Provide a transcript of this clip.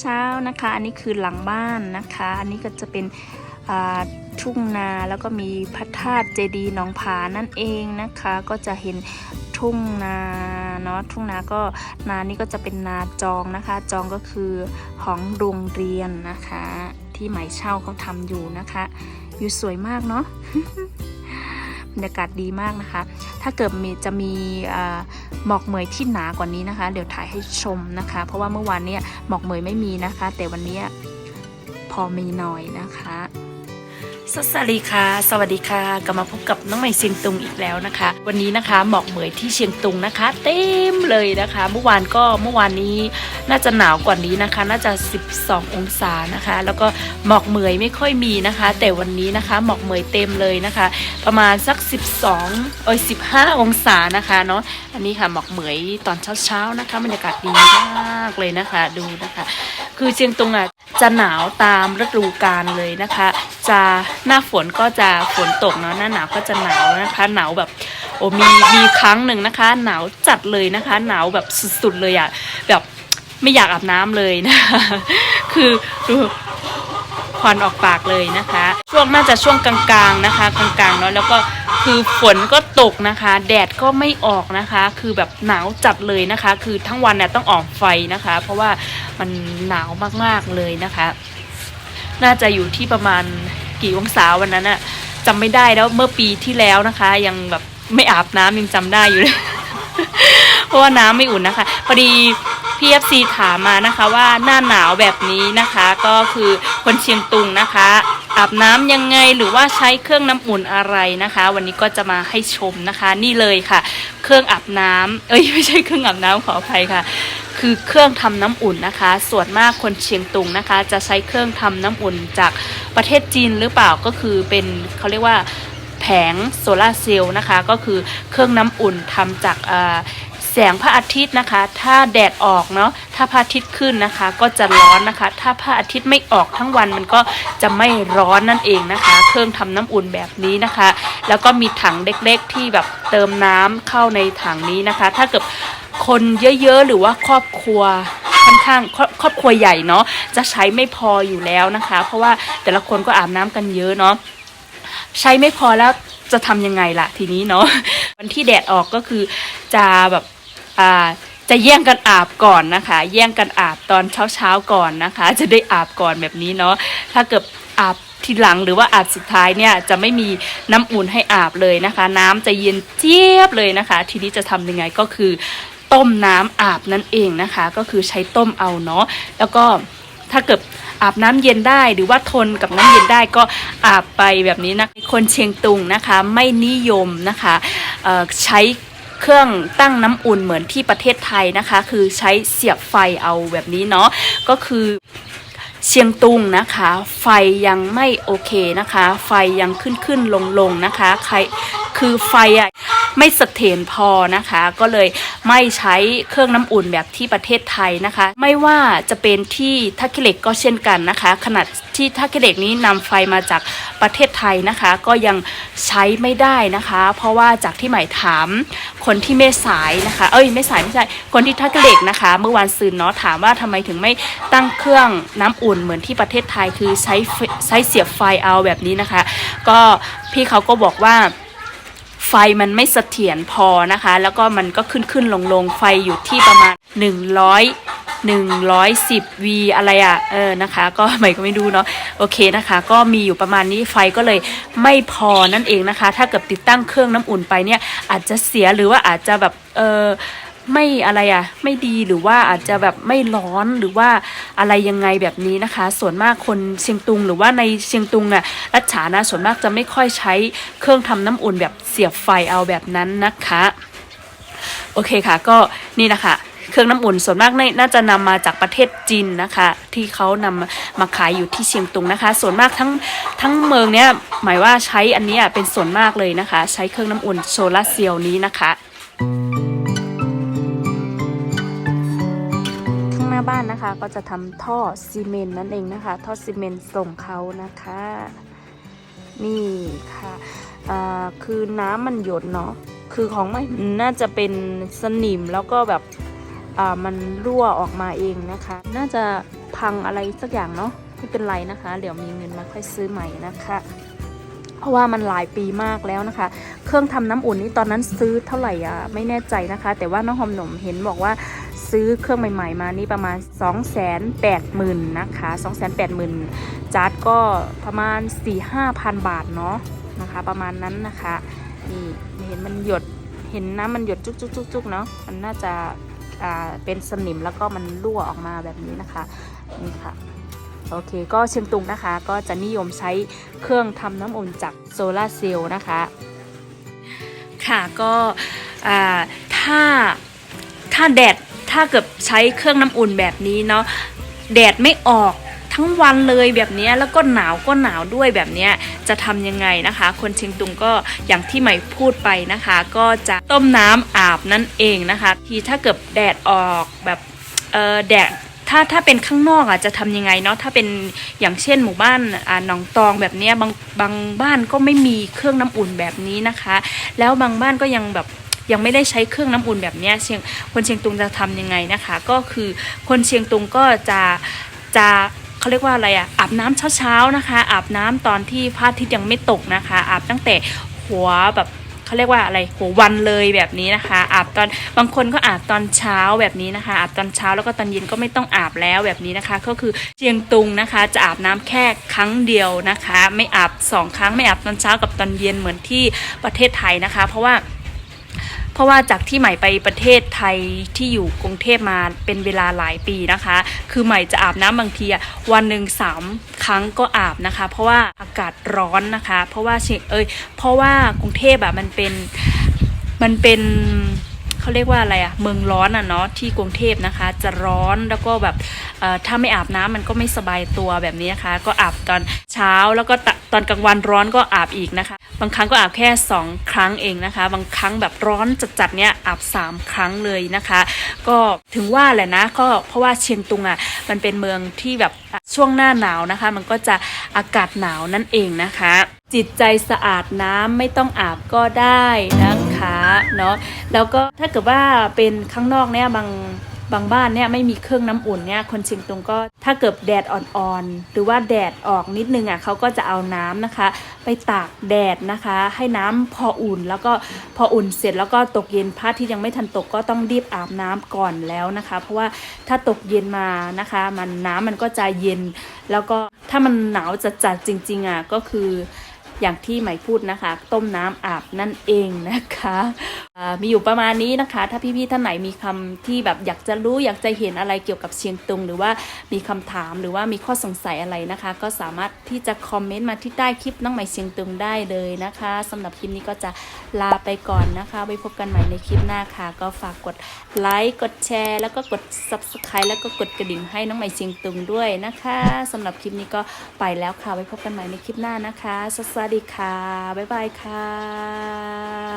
เช้าๆนะคะ อันนี้คือหลังบ้านนะคะ อันนี้ก็จะเป็นทุ่งนาแล้วก็มีพระธาตุเจดีย์หนองผานั่นเองนะคะ ก็จะเห็นทุ่งนาเนาะทุ่งนาก็นานี้ก็จะเป็นนาจองนะคะ จองก็คือของโรงเรียนนะคะ ที่หมายเช่าเขาทำอยู่นะคะ อยู่สวยมากเนาะ บรรยากาศดีมากนะคะ ถ้าเกิดมีจะมีหมอกเหมยที่หนากว่านี้นะคะ เดี๋ยวถ่ายให้ชมนะคะ เพราะว่าเมื่อวานเนี่ยหมอกเหมยไม่มีนะคะ แต่วันนี้พอมีหน่อยนะคะ สวัสดีค่ะ สวัสดีค่ะกลับมาพบกับน้องใหม่เชียงตุงอีกแล้วนะคะ วันนี้นะคะหมอกเหมยที่เชียงตุงนะคะ เต็มเลยนะคะ เมื่อวานก็เมื่อวานนี้น่าจะหนาวกว่านี้นะคะ น่าจะ 12 องศานะคะ แล้วก็หมอกเหมยไม่ค่อยมีนะคะ แต่วันนี้นะคะหมอกเหมยเต็มเลยนะคะ ประมาณสัก 12เอ้ย15 องศานะคะเนาะอันนี้ค่ะหมอกเหมยตอนเช้าๆนะคะบรรยากาศดีมากเลยนะคะดูนะคะ คือเชียงตุงอะจะหนาวตามฤดูกาลเลยนะคะ จะหน้าฝนก็จะฝนตกเนาะหน้าหนาวก็จะหนาวนะคะ หนาวแบบโอ้มีมีครั้งหนึ่งนะคะ หนาวจัดเลยนะคะ หนาวแบบสุดๆเลยอะแบบไม่อยากอาบน้ำเลยนะคะคือดูควันออกปากเลยนะคะ ช่วงน่าจะช่วงกลางๆนะคะกลางๆเนาะแล้วก็คือฝนก็ตกนะคะ แดดก็ไม่ออกนะคะ คือแบบหนาวจัดเลยนะคะ คือทั้งวันเนี่ยต้องออกไฟนะคะ เพราะว่ามันหนาวมากๆเลยนะคะ น่าจะอยู่ที่ประมาณ กี่องศาวันนั้นอะจำไม่ได้แล้วเมื่อปีที่แล้วนะคะ ยังแบบไม่อาบน้ำยังจำได้อยู่เลยเพราะว่าน้ำไม่อุ่นนะคะพอดีพี่เอฟซีถามมานะคะว่าหน้าหนาวแบบนี้นะคะก็คือคนเชียงตุงนะคะ อาบน้ำยังไงหรือว่าใช้เครื่องน้ำอุ่นอะไรนะคะ วันนี้ก็จะมาให้ชมนะคะ นี่เลยค่ะ เครื่องอาบน้ำเอ้ยไม่ใช่เครื่องอาบน้ำขออภัยค่ะ คือเครื่องทำน้ำอุ่นนะคะ ส่วนมากคนเชียงตุงนะคะ จะใช้เครื่องทำน้ำอุ่นจากประเทศจีนหรือเปล่าก็คือเป็นเขาเรียกว่าแผงโซลาร์เซลล์นะคะ ก็คือเครื่องน้ำอุ่นทำจากแสงพระอาทิตย์นะคะ ถ้าแดดออกเนาะ ถ้าพระอาทิตย์ขึ้นนะคะ ก็จะร้อนนะคะ ถ้าพระอาทิตย์ไม่ออกทั้งวันมันก็จะไม่ร้อนนั่นเองนะคะ เครื่องทำน้ำอุ่นแบบนี้นะคะ แล้วก็มีถังเล็กๆที่แบบเติมน้ำเข้าในถังนี้นะคะ ถ้าเกิด คนเยอะๆ หรือว่าครอบครัวค่อนข้างครอบครัวใหญ่เนาะจะใช้ไม่พออยู่แล้วนะคะ เพราะว่าแต่ละคนก็อาบน้ำกันเยอะเนาะใช้ไม่พอแล้วจะทำยังไงล่ะทีนี้เนาะวันที่แดดออกก็คือจะแบบอ่าจะแย่งกันอาบก่อนนะคะ แย่งกันอาบตอนเช้าเช้าๆก่อนนะคะ จะได้อาบก่อนแบบนี้เนาะถ้าเกิดอาบทีหลังหรือว่าอาบสุดท้ายเนี่ยจะไม่มีน้ำอุ่นให้อาบเลยนะคะ น้ำจะเย็นเจี๊ยบเลยนะคะ ทีนี้จะทำยังไงก็คือ ต้มน้ำอาบนั่นเองนะคะ ก็คือใช้ต้มเอาเนาะแล้วก็ถ้าเกิดอาบน้ำเย็นได้หรือว่าทนกับน้ำเย็นได้ก็อาบไปแบบนี้นะคนเชียงตุงนะคะไม่นิยมนะคะใช้เครื่องตั้งน้ำอุ่นเหมือนที่ประเทศไทยนะคะ คือใช้เสียบไฟเอาแบบนี้เนาะก็คือเชียงตุงนะคะ ไฟยังไม่โอเคนะคะ ไฟยังขึ้นขึ้นลงลงนะคะ ใครคือไฟอะ ไม่เสถียรพอนะคะ ก็เลยไม่ใช้เครื่องน้ำอุ่นแบบที่ประเทศไทยนะคะ ไม่ว่าจะเป็นที่ท่าขี้เหล็กก็เช่นกันนะคะ ขนาดที่ท่าขี้เหล็กนี้นำไฟมาจากประเทศไทยนะคะ ก็ยังใช้ไม่ได้นะคะ เพราะว่าจากที่หมายถามคนที่ไม่สายนะคะ เอ้ยไม่สายไม่ใช่คนที่ท่าขี้เหล็กนะคะ เมื่อวานซืนเนาะถามว่าทำไมถึงไม่ตั้งเครื่องน้ำอุ่นเหมือนที่ประเทศไทยคือใช้ใช้เสียบไฟเอาแบบนี้นะคะ ก็พี่เขาก็บอกว่า ไฟมันไม่เสถียรพอนะคะ แล้วก็มันก็ขึ้นขึ้นลงลงไฟอยู่ที่ประมาณ 100 110 V อะไรอะ่ะ เออ นะคะ ก็ใหม่ก็ไม่ดูเนาะ โอเคนะคะ ก็มีอยู่ประมาณนี้ ไฟก็เลยไม่พอนั่นเองนะคะ ถ้าเกิดติดตั้งเครื่องน้ำอุ่นไปเนี่ย อาจจะเสียหรือว่าอาจจะแบบ เออ ไม่อะไรอะ่ะไม่ดีหรือว่าอาจจะแบบไม่ร้อนหรือว่าอะไรยังไงแบบนี้นะคะ ส่วนมากคนเชียงตุงหรือว่าในเชียงตุงน่ะรัชฉานะส่วนมากจะไม่ค่อยใช้เครื่องทำน้ำอุ่นแบบเสียบไฟเอาแบบนั้นนะคะโอเคค่ะก็นี่นะคะเครื่องน้ำอุ่นส่วนมากน่าน่าจะนำมาจากประเทศจีนนะคะ ที่เขานำมาขายอยู่ที่เชียงตุงนะคะ ส่วนมากทั้งทั้งเมืองเนี้ยหมายว่าใช้อันนี้เป็นส่วนมากเลยนะคะ ใช้เครื่องน้ำอุ่นโซลาร์เซลล์นี้นะคะานนะคะ ก็จะทำท่อซีเมนต์นั่นเองนะคะ ท่อซีเมนต์ส่งเขานะคะ นี่ค่ะคือน้ำมันหยดเนาะคือของไม่น่าจะเป็นสนิมแล้วก็แบบมันรั่วออกมาเองนะคะ น่าจะพังอะไรสักอย่างเนาะไม่เป็นไรนะคะ เดี๋ยวมีเงินมาค่อยซื้อใหม่นะคะ เพราะว่ามันหลายปีมากแล้วนะคะ เครื่องทำน้ำอุ่นนี่ตอนนั้นซื้อเท่าไหร่อะไม่แน่ใจนะคะ แต่ว่าน้องหอมหนมเห็นบอกว่า ซื้อเครื่องใหม่ ๆ มานี่ประมาณ 2 8 0 0 0 0นะคะ2 8 0 0 0 0จาร์ดก็ประมาณ 4-5,000 บาทเนาะนะคะ ประมาณนั้นนะคะนี่เห็นมันหยดเห็นน้ำมันหยดจุกๆๆเนาะมันน่าจะอ่าเป็นสนิมแล้วก็มันรั่วออกมาแบบนี้นะคะนี่ค่ะโอเคก็เชียงตุงนะคะ ก็จะนิยมใช้เครื่องทำน้ำอุ่นจากโซลาเซลล์นะคะ ค่ะก็อ่าถ้าถ้าแดด ถ้าเกิดใช้เครื่องน้ำอุ่นแบบนี้เนาะแดดไม่ออกทั้งวันเลยแบบนี้แล้วก็หนาวก็หนาวด้วยแบบนี้จะทำยังไงนะคะ คนเชียงตุงก็อย่างที่ใหม่พูดไปนะคะ ก็จะต้มน้ำอาบนั่นเองนะคะ ทีถ้าเกิดแดดออกแบบเออแดดถ้าถ้าเป็นข้างนอกอะจะทำยังไงเนาะถ้าเป็นอย่างเช่นหมู่บ้านอ่าหนองตองแบบเนี้ยบางบางบ้านก็ไม่มีเครื่องน้ำอุ่นแบบนี้นะคะ แล้วบางบ้านก็ยังแบบ ยังไม่ได้ใช้เครื่องน้ำอุ่นแบบนี้เชียงคนเชียงตุงจะทำยังไงนะคะ ก็คือคนเชียงตุงก็จะจะเขาเรียกว่าอะไรอะอาบน้ำเช้าๆนะคะ อาบน้ำตอนที่พระอาทิตย์ยังไม่ตกนะคะ อาบตั้งแต่หัวแบบเขาเรียกว่าอะไรหัววันเลยแบบนี้นะคะ อาบตอนบางคนก็อาบตอนเช้าแบบนี้นะคะ อาบตอนเช้าแล้วก็ตอนเย็นก็ไม่ต้องอาบแล้วแบบนี้นะคะ ก็คือเชียงตุงนะคะ จะอาบน้ำแค่ครั้งเดียวนะคะ ไม่อาบสองครั้งไม่อาบตอนเช้ากับตอนเย็นเหมือนที่ประเทศไทยนะคะ เพราะว่า เพราะว่าจากที่ใหม่ไปประเทศไทยที่อยู่กรุงเทพมาเป็นเวลาหลายปีนะคะ คือใหม่จะอาบน้ำบางทีอะวันหนึ่งสามครั้งก็อาบนะคะ เพราะว่าอากาศร้อนนะคะ เพราะว่าเชียงเอ้ยเพราะว่ากรุงเทพอะมันเป็นมันเป็น เขาเรียกว่าอะไรอะเมืองร้อนอะเนาะที่กรุงเทพนะคะ จะร้อนแล้วก็แบบถ้าไม่อาบน้ำมันก็ไม่สบายตัวแบบนี้นะคะ ก็อาบตอนเช้าแล้วก็ตอนกลางวันร้อนก็อาบอีกนะคะ บางครั้งก็อาบแค่ 2 ครั้งเองนะคะ บางครั้งแบบร้อนจัดๆเนี้ยอาบ 3 ครั้งเลยนะคะ ก็ถึงว่าแหละนะก็เพราะว่าเชียงตุงอะมันเป็นเมืองที่แบบช่วงหน้าหนาวนะคะ มันก็จะอากาศหนาวนั่นเองนะคะ จิตใจสะอาดน้ำไม่ต้องอาบก็ได้นะ คะเนาะแล้วก็ถ้าเกิดว่าเป็นข้างนอกเนี่ยบางบางบ้านเนี่ยไม่มีเครื่องน้ำอุ่นเนี่ยคนเชียงตุงก็ถ้าเกิดแดดอ่อนๆหรือว่าแดดออกนิดนึงอะเขาก็จะเอาน้ำนะคะ ไปตากแดดนะคะ ให้น้ำพออุ่น แล้วก็พออุ่นเสร็จแล้วก็ตกเย็นพระที่ยังไม่ทันตกก็ต้องรีบอาบน้ำก่อนแล้วนะคะ เพราะว่าถ้าตกเย็นมานะคะ มันน้ำมันก็จะเย็น แล้วก็ถ้ามันหนาวจัดๆจริงๆอะก็คือ อย่างที่ไหมพูดนะคะ ต้มน้ำอาบนั่นเองนะคะมีอยู่ประมาณนี้นะคะ ถ้าพี่ๆท่านไหนมีคำที่แบบอยากจะรู้อยากจะเห็นอะไรเกี่ยวกับเชียงตุง หรือว่ามีคำถามหรือว่ามีข้อสงสัยอะไรนะคะ ก็สามารถที่จะคอมเมนต์มาที่ใต้คลิปน้องใหม่เชียงตุงได้เลยนะคะสำหรับคลิปนี้ก็จะลาไปก่อนนะคะไว้พบกันใหม่ในคลิปหน้าค่ะ ก็ฝากกดไลค์กดแชร์ แล้วก็กด subscribe แล้วก็กดกระดิ่งให้น้องใหม่เชียงตุงด้วยนะคะสำหรับคลิปนี้ก็ไปแล้วค่ะไว้พบกันใหม่ในคลิปหน้านะคะสวัสดีดีค่ะ บ๊ายบายค่ะ